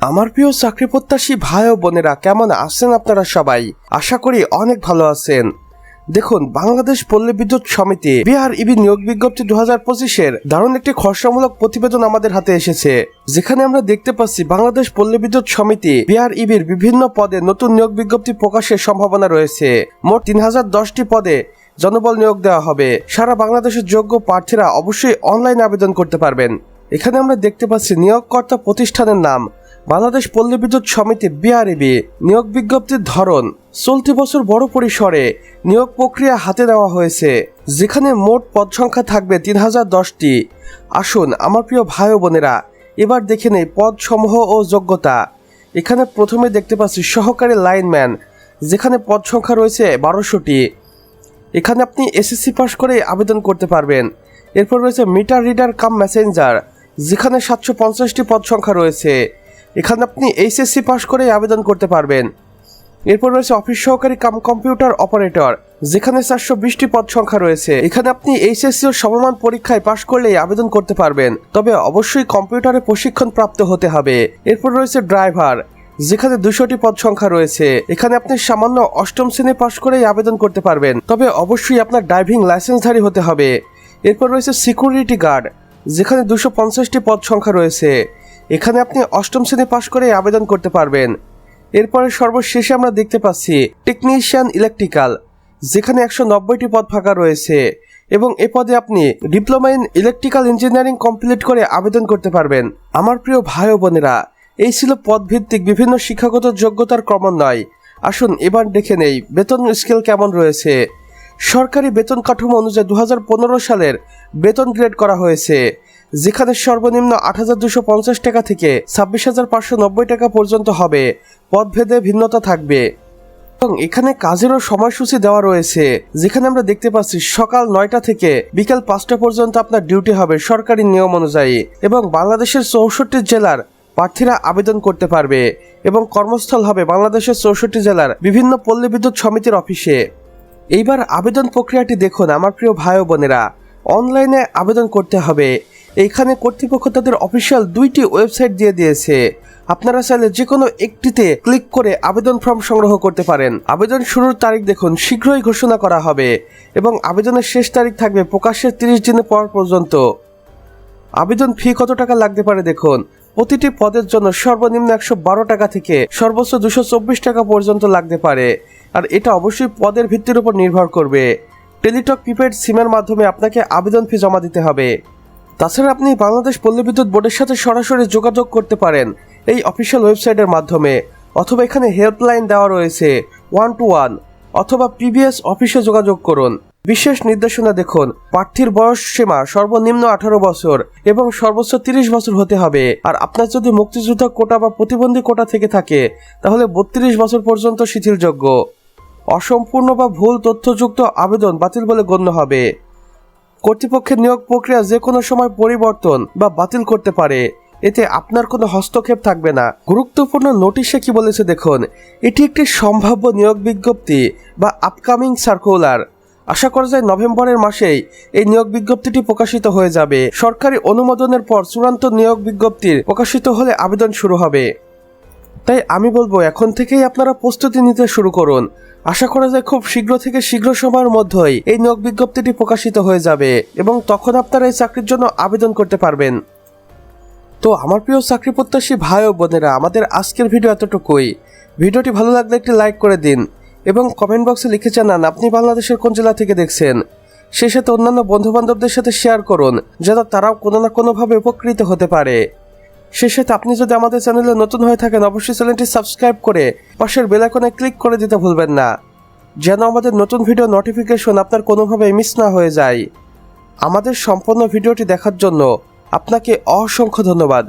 আমার প্রিয় চাকরি প্রত্যাশী ভাই ও বোনেরা, কেমন আছেন আপনারা সবাই? আশা করি অনেক ভালো আছেন। দেখুন, বাংলাদেশ পল্লী বিদ্যুৎ সমিতি, বিহার ইবি নিয়োগ বিজ্ঞপ্তি দু হাজার পঁচিশের দারুণ একটি খসড়ামূলক প্রতিবেদন আমাদের হাতে এসেছে, যেখানে আমরা দেখতে পাচ্ছি বাংলাদেশ পল্লী বিদ্যুৎ সমিতি, বিহার ইবির বিভিন্ন পদে নতুন নিয়োগ বিজ্ঞপ্তি প্রকাশের সম্ভাবনা রয়েছে। মোট তিন হাজার দশটি পদে জনবল নিয়োগ দেওয়া হবে। সারা বাংলাদেশের যোগ্য প্রার্থীরা অবশ্যই অনলাইন আবেদন করতে পারবেন। এখানে আমরা দেখতে পাচ্ছি নিয়োগকর্তা প্রতিষ্ঠানের নাম বাংলাদেশ পল্লী বিদ্যুৎ সমিতি বিআরইবি নিয়োগ বিজ্ঞপ্তির ধরন চলতি বছর বড় পরিসরে নিয়োগ প্রক্রিয়া হাতে নেওয়া হয়েছে, যেখানে মোট পদ সংখ্যা থাকবে তিন হাজার দশটি। আসুন আমার প্রিয় ভাই বোনেরা, এবার দেখে নেই পদ সমূহ ও যোগ্যতা। এখানে প্রথমে দেখতে পাচ্ছি সহকারী লাইনম্যান, যেখানে পদ সংখ্যা রয়েছে বারোশোটি। এখানে আপনি এসএসসি পাস করে আবেদন করতে পারবেন। এরপর রয়েছে মিটার রিডার কাম মেসেঞ্জার, যেখানে সাতশো পঞ্চাশটি পদ সংখ্যা রয়েছে। এখানে আপনি এইচএসসি পাস করে আবেদন করতে পারবেন। এরপর রয়েছে অফিস সহকারী কাম কম্পিউটার অপারেটর, যেখানে চারশো বিশটি পদ সংখ্যা রয়েছে। এখানে আপনি এইচএসসি ও সমমান পরীক্ষায় পাশ করলেই আবেদন করতে পারবেন। তবে অবশ্যই কম্পিউটারে প্রশিক্ষণ প্রাপ্ত হতে হবে। এরপর রয়েছে ড্রাইভার, যেখানে দুশোটি পদ সংখ্যা রয়েছে। এখানে আপনি সামান্য অষ্টম শ্রেণি পাশ করেই আবেদন করতে পারবেন। তবে অবশ্যই আপনার ড্রাইভিং লাইসেন্সধারী হতে হবে। এরপর রয়েছে সিকিউরিটি গার্ড যেখানে দুশো পঞ্চাশটি পদ সংখ্যা রয়েছে। এখানে আপনি অষ্টম শ্রেণি পাশ করে আবেদন করতে পারবেন। এরপরে সর্বশেষে আমরা দেখতে পাচ্ছি টেকনিশিয়ান ইলেকট্রিক্যাল যেখানে একশো নব্বইটি পদ ফাঁকা রয়েছে এবং এ পদে আপনি diploma in electrical engineering complete করে আবেদন করতে পারবেন। আমার প্রিয় ভাই বোনেরা, এই ছিল পদভিত্তিক বিভিন্ন শিক্ষাগত যোগ্যতার ক্রমান্বয়। আসুন এবার দেখে নেই বেতন স্কেল কেমন রয়েছে। সরকারি বেতন কাঠামো অনুযায়ী দু হাজার পনেরো সালের বেতন গ্রেড করা হয়েছে। যেখানে সর্বনিম্ন আট হাজার দুশো পঞ্চাশ টাকা থেকে ছাব্বিশ হাজার পাঁচশো নব্বই টাকা পর্যন্ত হবে। পদভেদে ভিন্নতা থাকবে। এবং এখানে কাজেরও সময়সূচি দেওয়া রয়েছে। যেখানে আমরা দেখতে পাচ্ছি সকাল নয়টা থেকে বিকাল পাঁচটা পর্যন্ত আপনার ডিউটি হবে সরকারি নিয়ম অনুযায়ী এবং বাংলাদেশের চৌষট্টি জেলার প্রার্থীরা আবেদন করতে পারবে এবং কর্মস্থল হবে বাংলাদেশের চৌষট্টি জেলার বিভিন্ন পল্লী বিদ্যুৎ সমিতির অফিসে। এইবার আবেদন প্রক্রিয়াটি দেখুন, আমার প্রিয় ভাই বোনেরা। অনলাইনে আবেদন করতে হবে। এইখানে কর্তৃপক্ষ তাদের অফিসিয়াল দুইটি ওয়েবসাইট দিয়ে দিয়েছে। আপনারা চাইলে যে কোনো একটিতে ক্লিক করে আবেদন ফর্ম সংগ্রহ করতে পারেন। আবেদন শুরুর তারিখ দেখুন, শীঘ্রই ঘোষণা করা হবে এবং আবেদনের শেষ তারিখ থাকবে প্রকাশের তিরিশ দিনের পর পর্যন্ত। আবেদন ফি কত টাকা লাগতে পারে দেখুন, প্রতিটি পদের জন্য সর্বনিম্ন একশো বারো টাকা থেকে সর্বোচ্চ দুশো চব্বিশ টাকা পর্যন্ত লাগতে পারে। আর এটা অবশ্যই পদের ভিত্তির উপর নির্ভর করবে। টেলিটক প্রিপেড সিমের মাধ্যমে আপনাকে আবেদন ফি জমা দিতে হবে। তাছাড়া আপনি বাংলাদেশ পল্লী বিদ্যুৎ বোর্ডের সাথে সরাসরি যোগাযোগ করতে পারেন এই অফিসিয়াল ওয়েবসাইটের মাধ্যমে, অথবা এখানে হেল্পলাইন দেওয়া রয়েছে ওয়ান টু ওয়ান অথবা পিবিএস অফিসে যোগাযোগ করুন। বিশেষ নির্দেশনা দেখুন, প্রার্থীর বয়স সীমা সর্বনিম্ন আঠারো বছর এবং সর্বোচ্চ তিরিশ বছর হতে হবে। আর আপনার যদি মুক্তিযোদ্ধা কোটা বা প্রতিবন্ধী কোটা থেকে থাকে, তাহলে বত্রিশ বছর পর্যন্ত শিথিলযোগ্য। অসম্পূর্ণ বা ভুল তথ্যযুক্ত আবেদন বাতিল বলে গণ্য হবে। কর্তৃপক্ষের নিয়োগ প্রক্রিয়া যে কোনো সময় পরিবর্তন বা বাতিল করতে পারে। এতে আপনার কোনো হস্তক্ষেপ থাকবে না। গুরুত্বপূর্ণ নোটিশে কি বলেছে দেখুন, এটি একটি সম্ভাব্য নিয়োগ বিজ্ঞপ্তি বা আপকামিং সার্কুলার। আশা করা যায় নভেম্বরের মাসেই এই নিয়োগ বিজ্ঞপ্তিটি প্রকাশিত হয়ে যাবে। সরকারি অনুমোদনের পর চূড়ান্ত নিয়োগ বিজ্ঞপ্তির প্রকাশিত হলে আবেদন শুরু হবে। তাই আমি বলব, এখন থেকেই আপনারা প্রস্তুতি নিতে শুরু করুন। আশা করা যায় খুব শীঘ্র থেকে শীঘ্র সময়ের মধ্যেই এই নিয়োগ বিজ্ঞপ্তিটি প্রকাশিত হয়ে যাবে এবং তখন আপনারা এই চাকরির জন্য আবেদন করতে পারবেন। তো আমার প্রিয় চাকরি প্রত্যাশী ভাই ও বোনেরা, আমাদের আজকের ভিডিও এতটুকুই। ভিডিওটি ভালো লাগলে একটি লাইক করে দিন এবং কমেন্ট বক্সে লিখে জানান, আপনি বাংলাদেশের কোন জেলা থেকে দেখছেন? সেই সাথে অন্যান্য বন্ধু বান্ধবদের সাথে শেয়ার করুন যেন তারাও কোনো না কোনোভাবে উপকৃত হতে পারে। সেই সাথে আপনি যদি আমাদের চ্যানেলে নতুন হয়ে থাকেন, অবশ্যই চ্যানেলটি সাবস্ক্রাইব করে পাশের বেলাকনে ক্লিক করে দিতে ভুলবেন না। যেন আমাদের নতুন ভিডিও নোটিফিকেশন আপনার কোনোভাবে মিস না হয়ে যায়। আমাদের সম্পূর্ণ ভিডিওটি দেখার জন্য আপনাকে অসংখ্য ধন্যবাদ।